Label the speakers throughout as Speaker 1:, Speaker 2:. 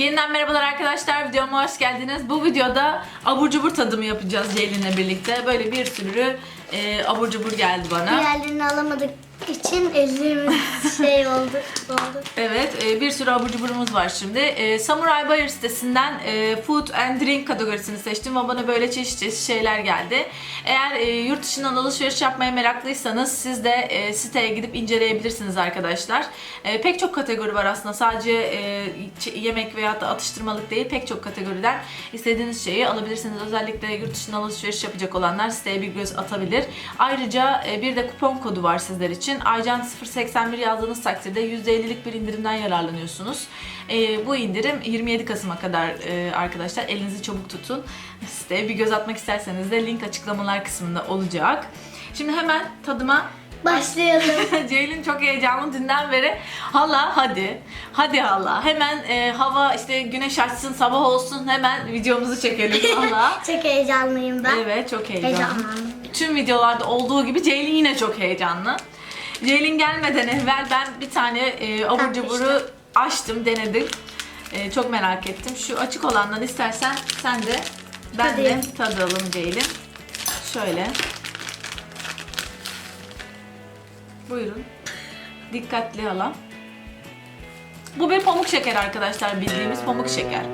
Speaker 1: Yeniden merhabalar arkadaşlar. Videoma hoş geldiniz. Bu videoda abur cubur tadımı yapacağız Ceylin'le birlikte. Böyle bir sürü e, abur cubur geldi bana.
Speaker 2: Diğerlerini alamadık için ellerimiz şey oldu. oldu.
Speaker 1: Evet, e, bir sürü abur cuburumuz var şimdi. E, Samurai Buyer sitesinden e, Food and Drink kategorisini seçtim ve bana böyle çeşit çeşit şeyler geldi. Eğer e, yurt dışından alışveriş yapmaya meraklıysanız siz de e, siteye gidip inceleyebilirsiniz arkadaşlar. E, pek çok kategori var aslında. Sadece e, yemek veya da atıştırmalık değil, pek çok kategoriden istediğiniz şeyi alabilirsiniz. Özellikle yurt dışından alışveriş yapacak olanlar siteye bir göz atabilir. Ayrıca e, bir de kupon kodu var sizler için. Aycan 081 yazdığınız takdirde %50'lik bir indirimden yararlanıyorsunuz. E, bu indirim 27 Kasım'a kadar e, arkadaşlar. Elinizi çabuk tutun. Siteye bir göz atmak isterseniz de link açıklamalar kısmında olacak. Şimdi hemen tadıma
Speaker 2: Başlayalım.
Speaker 1: Ceylin çok heyecanlı dünden beri. Hala hadi. Hadi hala. Hemen e, hava işte güneş açsın sabah olsun hemen videomuzu çekelim hala.
Speaker 2: Çok heyecanlıyım ben.
Speaker 1: evet çok heyecanlı.
Speaker 2: Heyecanlandım.
Speaker 1: Tüm videolarda olduğu gibi Ceylin yine çok heyecanlı. Ceylin gelmeden evvel ben bir tane e, abur cuburu açtım, denedim. E, çok merak ettim. Şu açık olandan istersen sen de ben de
Speaker 2: Tadayım.
Speaker 1: tadalım Ceylin. Şöyle. Buyurun. Dikkatli hala. Bu bir pamuk şeker arkadaşlar. Bildiğimiz pamuk şeker.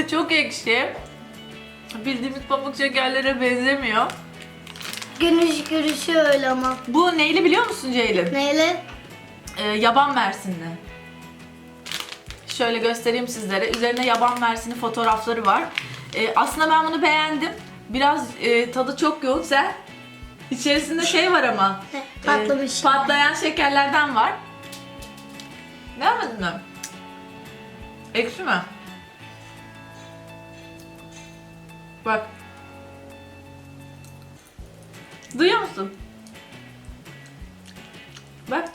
Speaker 1: Çok ekşi. Bildiğimiz pamuk şekerlere benzemiyor.
Speaker 2: Görüş görüşü öyle ama.
Speaker 1: Bu neyli biliyor musun Ceylin?
Speaker 2: Neyle?
Speaker 1: Ee, yaban mersinli. Şöyle göstereyim sizlere. Üzerinde yaban mersini fotoğrafları var. Ee, aslında ben bunu beğendim. Biraz e, tadı çok yoğun. Sen içerisinde şey var ama. E,
Speaker 2: Patlamış.
Speaker 1: patlayan şekerlerden var. Beğenmedin mi? Ekşi mi? Bak. Duyuyor musun? Bak.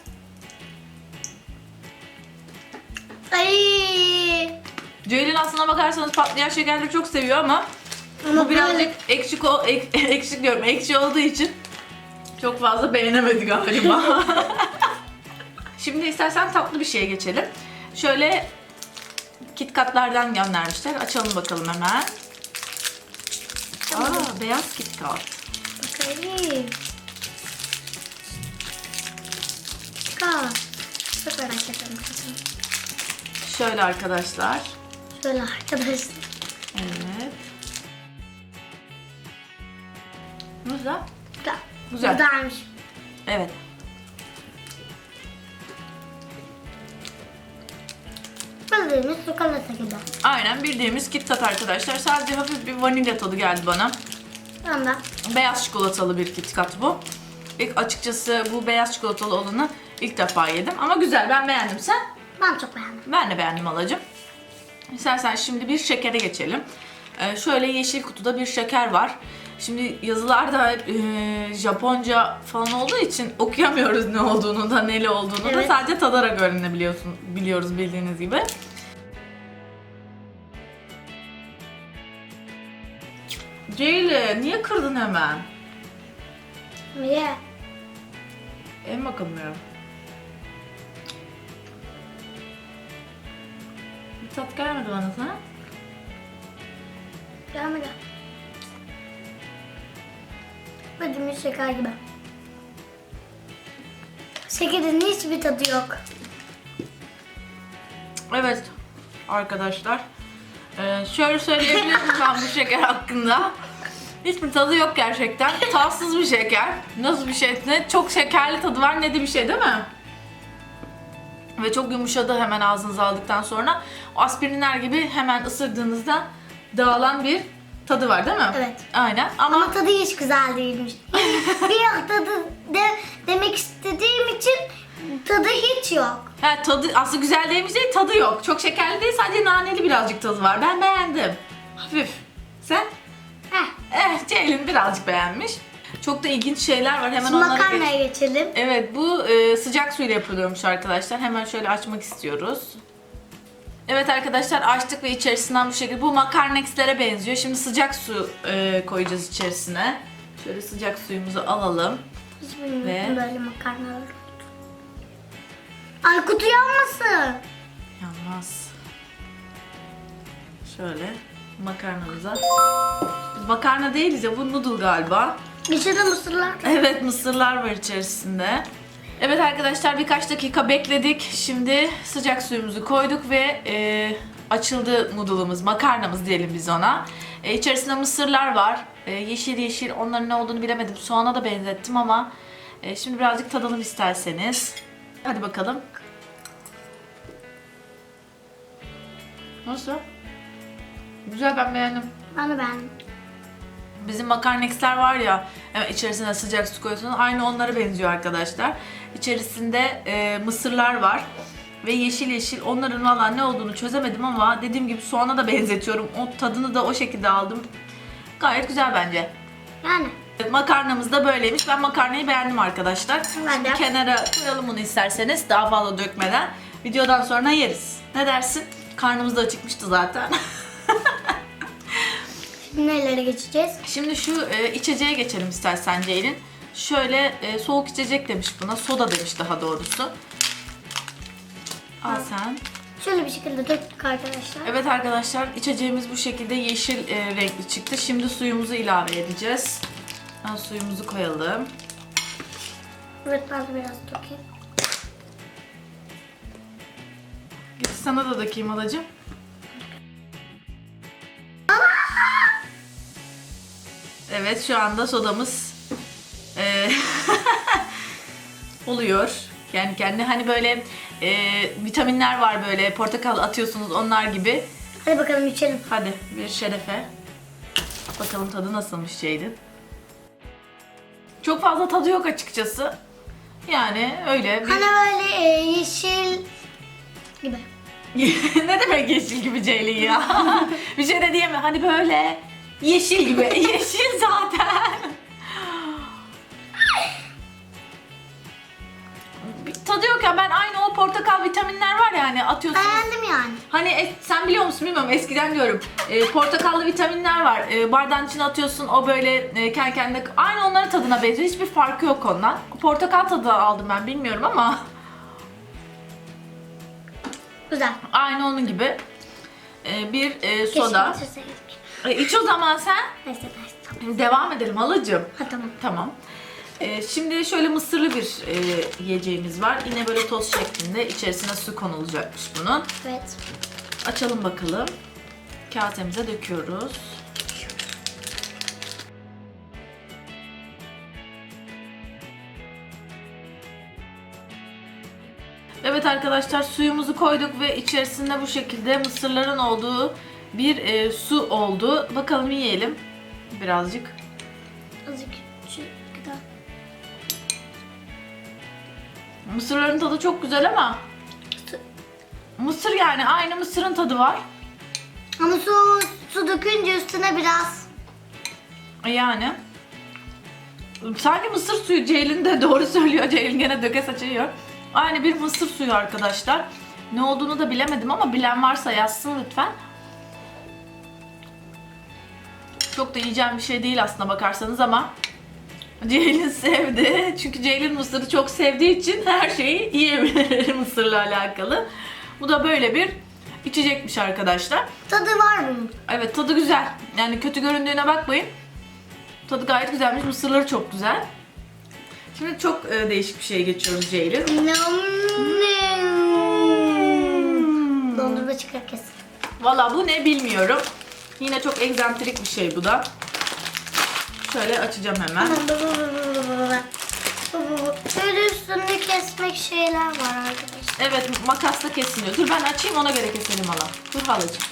Speaker 2: Ay.
Speaker 1: Ceylin aslına bakarsanız patlayan şekerleri çok seviyor ama
Speaker 2: Ama
Speaker 1: bu birazcık ekşik, o, ek, ekşik diyorum ekşi olduğu için çok fazla beğenemedi galiba. Şimdi istersen tatlı bir şeye geçelim. Şöyle KitKat'lardan göndermişler. Açalım bakalım hemen. Aa, beyaz KitKat.
Speaker 2: Bakayım. Ka. Çok merak ettim.
Speaker 1: Şöyle arkadaşlar.
Speaker 2: Şöyle arkadaşlar.
Speaker 1: Evet. Güzel.
Speaker 2: Güzel.
Speaker 1: Güzel.
Speaker 2: Güzelmiş.
Speaker 1: Evet.
Speaker 2: Bildiğimiz çikolata gibi.
Speaker 1: Aynen bildiğimiz KitKat arkadaşlar. Sadece hafif bir vanilya tadı geldi bana.
Speaker 2: Ama
Speaker 1: Beyaz çikolatalı bir KitKat bu. İlk açıkçası bu beyaz çikolatalı olanı ilk defa yedim. Ama güzel ben beğendim. Sen?
Speaker 2: ben çok beğendim.
Speaker 1: Ben de beğendim alacım. İstersen şimdi bir şekere geçelim. Ee, şöyle yeşil kutuda bir şeker var. Şimdi yazılar hep e, Japonca falan olduğu için okuyamıyoruz ne olduğunu da neli olduğunu da
Speaker 2: Evet.
Speaker 1: sadece tadarak öğrenebiliyorsun biliyoruz bildiğiniz gibi. Ceyle niye kırdın hemen?
Speaker 2: Niye?
Speaker 1: En ya. Bir tat gelmedi bana sana.
Speaker 2: Gelmedi. Bildiğimiz şeker gibi. Şekerin hiçbir tadı yok.
Speaker 1: Evet arkadaşlar. Ee, şöyle söyleyebilirim ben bu şeker hakkında. Hiçbir tadı yok gerçekten. Tatsız bir şeker. Nasıl bir şey? Ne çok şekerli tadı var ne de bir şey değil mi? Ve çok yumuşadı hemen ağzınıza aldıktan sonra. O aspirinler gibi hemen ısırdığınızda dağılan bir tadı var değil mi?
Speaker 2: Evet.
Speaker 1: Aynen ama,
Speaker 2: Ama tadı hiç güzel değilmiş. bir tadı de, demek istediğim için tadı hiç yok.
Speaker 1: ha, tadı aslında güzel değilmiş değil tadı yok. Çok şekerli değil sadece naneli birazcık tadı var. Ben beğendim. Hafif. Sen?
Speaker 2: Heh.
Speaker 1: Eh Ceylin birazcık beğenmiş. Çok da ilginç şeyler var. Hemen
Speaker 2: Şimdi
Speaker 1: onlara geç-
Speaker 2: geçelim.
Speaker 1: Evet bu e, sıcak suyla yapılıyormuş arkadaşlar. Hemen şöyle açmak istiyoruz. Evet arkadaşlar açtık ve içerisinden bu şekilde. Bu makarnexlere benziyor. Şimdi sıcak su e, koyacağız içerisine. Şöyle sıcak suyumuzu alalım. Ve-
Speaker 2: böyle makarnaları. Ay kutu yanmasın.
Speaker 1: Yanmaz. Şöyle makarnamıza. Biz makarna değiliz ya bu noodle galiba.
Speaker 2: İçinde mısırlar.
Speaker 1: Evet mısırlar var içerisinde. Evet arkadaşlar birkaç dakika bekledik. Şimdi sıcak suyumuzu koyduk ve e, açıldı noodle'ımız, makarnamız diyelim biz ona. E, içerisinde mısırlar var. E, yeşil yeşil onların ne olduğunu bilemedim. Soğana da benzettim ama e, şimdi birazcık tadalım isterseniz. Hadi bakalım. Nasıl? Güzel ben beğendim.
Speaker 2: Ben de beğendim.
Speaker 1: Bizim makarnexler var ya evet, içerisine sıcak su koyuyorsunuz aynı onlara benziyor arkadaşlar. İçerisinde e, mısırlar var ve yeşil yeşil onların valla ne olduğunu çözemedim ama dediğim gibi soğana da benzetiyorum. O tadını da o şekilde aldım. Gayet güzel bence.
Speaker 2: Yani.
Speaker 1: Makarnamız da böyleymiş. Ben makarnayı beğendim arkadaşlar.
Speaker 2: Ben de.
Speaker 1: Şimdi kenara koyalım bunu isterseniz daha fazla dökmeden. Videodan sonra yeriz. Ne dersin? Karnımız da acıkmıştı zaten.
Speaker 2: Şimdi nelere geçeceğiz?
Speaker 1: Şimdi şu e, içeceğe geçelim istersen Ceylin. Şöyle e, soğuk içecek demiş buna. Soda demiş daha doğrusu. Al sen.
Speaker 2: Şöyle bir şekilde döktük arkadaşlar.
Speaker 1: Evet arkadaşlar içeceğimiz bu şekilde yeşil e, renkli çıktı. Şimdi suyumuzu ilave edeceğiz. Ben suyumuzu koyalım.
Speaker 2: Evet ben de biraz dökeyim.
Speaker 1: Git sana da dökeyim halacığım. Evet şu anda sodamız e, oluyor. Yani kendi hani böyle e, vitaminler var böyle portakal atıyorsunuz onlar gibi.
Speaker 2: Hadi bakalım içelim.
Speaker 1: Hadi bir şerefe. Bakalım tadı nasılmış Ceydin. Çok fazla tadı yok açıkçası. Yani öyle. bir-
Speaker 2: Hani böyle e, yeşil gibi.
Speaker 1: ne demek yeşil gibi Ceylin ya? bir şey de diyemem. Hani böyle yeşil gibi. yeşil zaten. Vitaminler var ya hani atıyorsunuz.
Speaker 2: Beğendim yani.
Speaker 1: Hani es- sen biliyor musun bilmiyorum eskiden diyorum. E, portakallı vitaminler var. E, bardağın içine atıyorsun o böyle e, kendi kendine aynı onların tadına benziyor. Hiçbir farkı yok ondan. Portakal tadı aldım ben bilmiyorum ama
Speaker 2: Güzel.
Speaker 1: aynı onun gibi. E, bir e, soda.
Speaker 2: Keşke getirseydik.
Speaker 1: E, iç o zaman sen.
Speaker 2: Neyse neyse.
Speaker 1: Devam edelim halacığım.
Speaker 2: Ha tamam.
Speaker 1: Tamam. E, şimdi şöyle mısırlı bir e, yiyeceğimiz var. Yine böyle toz şeklinde. İçerisine su konulacakmış bunun.
Speaker 2: Evet.
Speaker 1: Açalım bakalım. Kasemize döküyoruz. Evet arkadaşlar suyumuzu koyduk ve içerisinde bu şekilde mısırların olduğu bir e, su oldu. Bakalım yiyelim birazcık. Mısırların tadı çok güzel ama mısır yani aynı mısırın tadı var.
Speaker 2: Ama su, su dökünce üstüne biraz.
Speaker 1: Yani. Sanki mısır suyu Ceylin de doğru söylüyor. Ceylin gene döke saçıyor. Aynı bir mısır suyu arkadaşlar. Ne olduğunu da bilemedim ama bilen varsa yazsın lütfen. Çok da yiyeceğim bir şey değil aslında bakarsanız ama Ceylin sevdi. Çünkü Ceylin mısırı çok sevdiği için her şeyi yiyebilir mısırla alakalı. Bu da böyle bir içecekmiş arkadaşlar.
Speaker 2: Tadı var bunun.
Speaker 1: Evet tadı güzel. Yani kötü göründüğüne bakmayın. Tadı gayet güzelmiş. Mısırları çok güzel. Şimdi çok e, değişik bir şeye geçiyoruz Ceylin.
Speaker 2: Dondurma çıkar kesin.
Speaker 1: Valla bu ne bilmiyorum. Yine çok egzantrik bir şey bu da. Şöyle açacağım hemen.
Speaker 2: Şöyle üstünde kesmek şeyler var arkadaşlar.
Speaker 1: Evet makasla kesiliyor. Dur ben açayım ona göre keselim hala. Dur halacığım.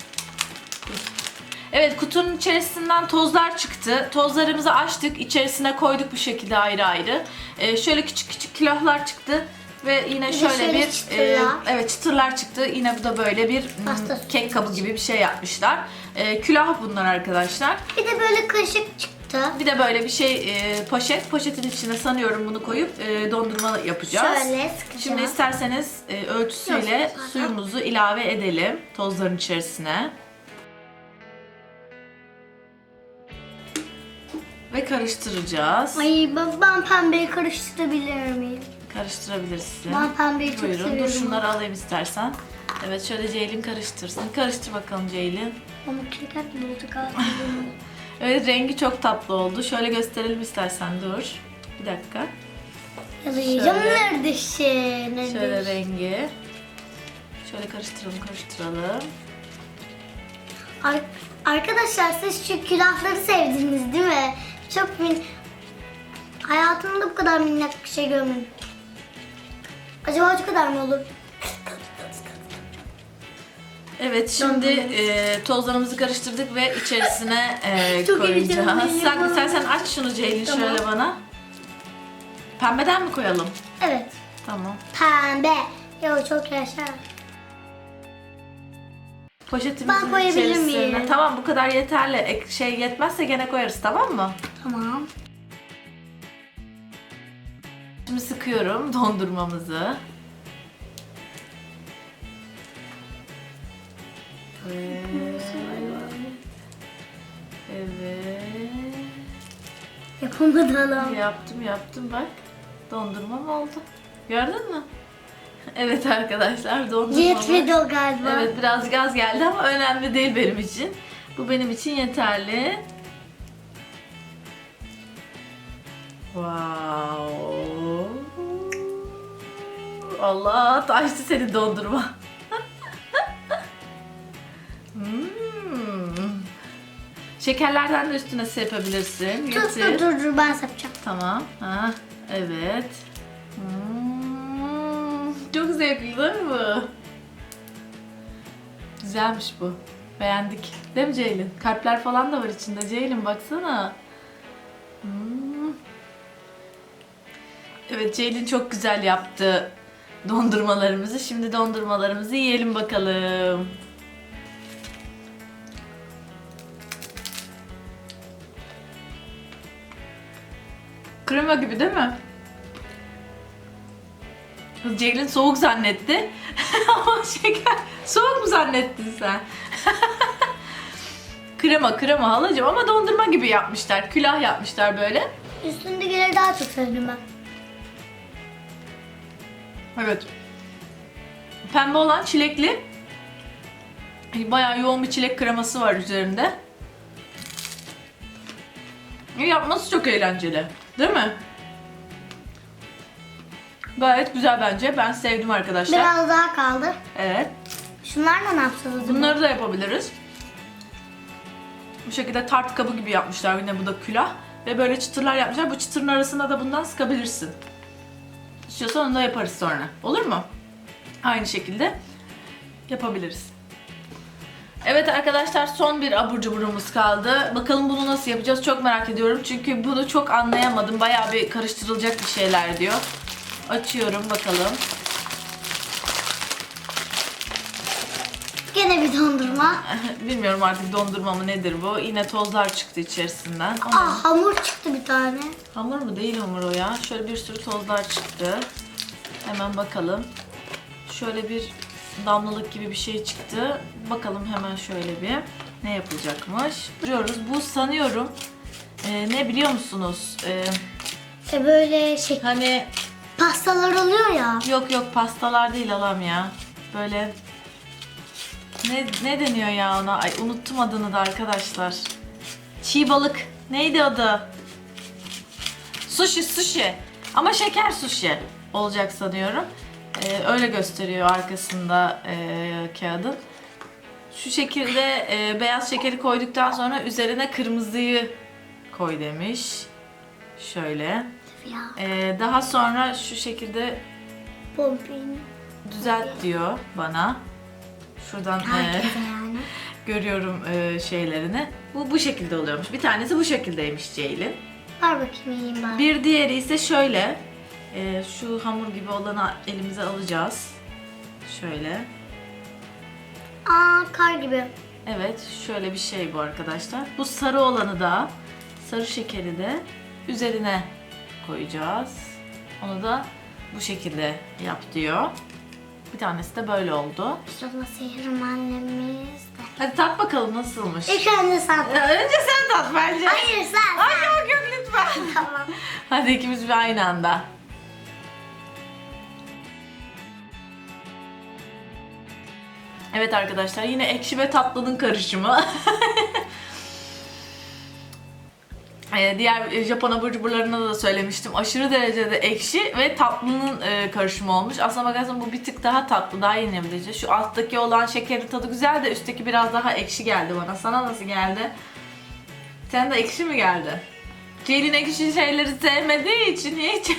Speaker 1: Evet kutunun içerisinden tozlar çıktı. Tozlarımızı açtık. içerisine koyduk bu şekilde ayrı ayrı. Ee, şöyle küçük küçük külahlar çıktı. Ve yine şöyle,
Speaker 2: şöyle
Speaker 1: bir
Speaker 2: çıtırlar.
Speaker 1: evet çıtırlar çıktı. Yine bu da böyle bir hmm,
Speaker 2: Pasta
Speaker 1: kek kabı gibi bir şey yapmışlar. Ee, külah bunlar arkadaşlar.
Speaker 2: Bir de böyle kaşık çıktı.
Speaker 1: Bir de böyle bir şey e, poşet. Poşetin içine sanıyorum bunu koyup e, dondurma yapacağız.
Speaker 2: Şöyle sıkacağım.
Speaker 1: Şimdi isterseniz e, ölçüsüyle
Speaker 2: Yok, zaten.
Speaker 1: suyumuzu ilave edelim tozların içerisine. Ve karıştıracağız.
Speaker 2: Ay ben, ben pembeyi karıştırabilir miyim?
Speaker 1: Karıştırabilirsin.
Speaker 2: Ben pembeyi çok
Speaker 1: Buyurun. Dur
Speaker 2: seviyorum.
Speaker 1: şunları alayım istersen. Evet şöyle Ceylin karıştırsın. Karıştır bakalım Ceylin.
Speaker 2: Ama şeker bulduk aslında.
Speaker 1: Evet rengi çok tatlı oldu. Şöyle gösterelim istersen dur. Bir dakika.
Speaker 2: Yalayacağım
Speaker 1: Şöyle.
Speaker 2: nerede şey? Nerede?
Speaker 1: Şöyle rengi. Şöyle karıştıralım karıştıralım.
Speaker 2: Ar- Arkadaşlar siz şu külahları sevdiniz değil mi? Çok min... Hayatımda bu kadar minnak bir şey görmedim. Acaba şu kadar mı olur?
Speaker 1: Evet şimdi e, tozlarımızı karıştırdık ve içerisine e,
Speaker 2: Çok
Speaker 1: koyacağız.
Speaker 2: heyecanlıyım.
Speaker 1: Sen istersen aç şunu Ceylin
Speaker 2: Tamam.
Speaker 1: şöyle bana. Pembeden mi koyalım?
Speaker 2: Evet.
Speaker 1: Tamam.
Speaker 2: Pembe. Yo çok yaşa.
Speaker 1: Poşetimizin
Speaker 2: Ben koyabilir
Speaker 1: içerisine.
Speaker 2: miyim?
Speaker 1: Tamam bu kadar yeterli. Ek- şey yetmezse gene koyarız tamam mı?
Speaker 2: Tamam.
Speaker 1: Şimdi sıkıyorum dondurmamızı. Evet. Evet.
Speaker 2: Yapamadı adam.
Speaker 1: Yaptım yaptım bak. Dondurmam oldu. Gördün mü? Evet arkadaşlar dondurmamız.
Speaker 2: Yetmedi o galiba.
Speaker 1: Evet biraz gaz geldi ama önemli değil benim için. Bu benim için yeterli. Wow. Allah taştı seni dondurma. Şekerlerden de üstüne serpebilirsin.
Speaker 2: Dur
Speaker 1: Getir.
Speaker 2: dur dur dur ben sapacağım.
Speaker 1: Tamam. Ha, evet. Hmm, çok zevkli değil mi bu? Güzelmiş bu. Beğendik. Değil mi Ceylin? Kalpler falan da var içinde. Ceylin baksana. Hmm. Evet Ceylin çok güzel yaptı dondurmalarımızı. Şimdi dondurmalarımızı yiyelim bakalım. Krema gibi değil mi? Ceylin soğuk zannetti. Ama şeker soğuk mu zannettin sen? krema krema halacığım ama dondurma gibi yapmışlar. Külah yapmışlar böyle.
Speaker 2: Üstündekileri daha çok sevdim ben.
Speaker 1: Evet. Pembe olan çilekli. Bayağı yoğun bir çilek kreması var üzerinde. Yapması çok eğlenceli. Değil mi? Gayet güzel bence. Ben sevdim arkadaşlar.
Speaker 2: Biraz daha kaldı.
Speaker 1: Evet.
Speaker 2: Şunlarla ne yapacağız?
Speaker 1: Bunları da yapabiliriz. Bu şekilde tart kabı gibi yapmışlar. Yine bu da külah. Ve böyle çıtırlar yapmışlar. Bu çıtırın arasına da bundan sıkabilirsin. İstiyorsan onu da yaparız sonra. Olur mu? Aynı şekilde yapabiliriz. Evet arkadaşlar son bir abur cuburumuz kaldı. Bakalım bunu nasıl yapacağız çok merak ediyorum. Çünkü bunu çok anlayamadım. Bayağı bir karıştırılacak bir şeyler diyor. Açıyorum bakalım.
Speaker 2: Gene bir dondurma.
Speaker 1: Bilmiyorum artık dondurma mı nedir bu. Yine tozlar çıktı içerisinden. Ama
Speaker 2: Aa hamur çıktı bir tane.
Speaker 1: hamur mu değil hamur o ya. Şöyle bir sürü tozlar çıktı. Hemen bakalım. Şöyle bir damlalık gibi bir şey çıktı. Bakalım hemen şöyle bir ne yapılacakmış. Görüyoruz. Bu sanıyorum e, ne biliyor musunuz? E,
Speaker 2: E böyle şey
Speaker 1: hani
Speaker 2: pastalar oluyor ya.
Speaker 1: yok yok pastalar değil alam ya. Böyle ne, ne deniyor ya ona? Ay unuttum adını da arkadaşlar. Çiğ balık. Neydi adı? Sushi, sushi. Ama şeker sushi olacak sanıyorum. Ee, öyle gösteriyor arkasında e, kağıdın. Şu şekilde e, beyaz şekeri koyduktan sonra üzerine kırmızıyı koy demiş. Şöyle. Ee, daha sonra şu şekilde
Speaker 2: pompin.
Speaker 1: düzelt diyor bana. Şuradan e,
Speaker 2: Herkese yani.
Speaker 1: görüyorum e, şeylerini. Bu bu şekilde oluyormuş. Bir tanesi bu şekildeymiş Ceylin.
Speaker 2: Ver bakayım yiyeyim ben.
Speaker 1: Bir diğeri ise şöyle. E, şu hamur gibi olanı elimize alacağız. Şöyle.
Speaker 2: Aa kar gibi.
Speaker 1: Evet, şöyle bir şey bu arkadaşlar. Bu sarı olanı da, sarı şekeri de üzerine koyacağız. Onu da bu şekilde yap diyor. Bir tanesi de böyle oldu.
Speaker 2: İnşallah sehirim annemiz de.
Speaker 1: Hadi tat bakalım nasılmış.
Speaker 2: İlk önce sen.
Speaker 1: Ya Önce sen tat bence.
Speaker 2: Hayır sen.
Speaker 1: Ay yok yok lütfen.
Speaker 2: Tamam.
Speaker 1: Hadi ikimiz bir aynı anda. Evet arkadaşlar yine ekşi ve tatlının karışımı. Ee, diğer e, Japon abur cuburlarında da söylemiştim. Aşırı derecede ekşi ve tatlının e, karışımı olmuş. Aslına bakarsan bu bir tık daha tatlı, daha yenebilici. Şu alttaki olan şekerin tadı güzel de üstteki biraz daha ekşi geldi bana. Sana nasıl geldi? Sen de ekşi mi geldi? Ceylin ekşi şeyleri sevmediği için hiç.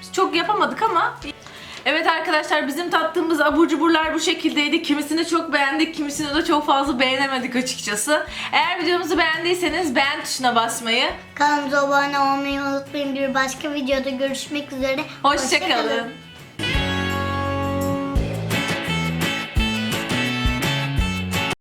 Speaker 1: Biz çok yapamadık ama Evet arkadaşlar bizim tattığımız abur cuburlar bu şekildeydi. Kimisini çok beğendik, kimisini de çok fazla beğenemedik açıkçası. Eğer videomuzu beğendiyseniz beğen tuşuna basmayı,
Speaker 2: Kanalımıza abone olmayı unutmayın. Bir başka videoda görüşmek üzere.
Speaker 1: hoşçakalın.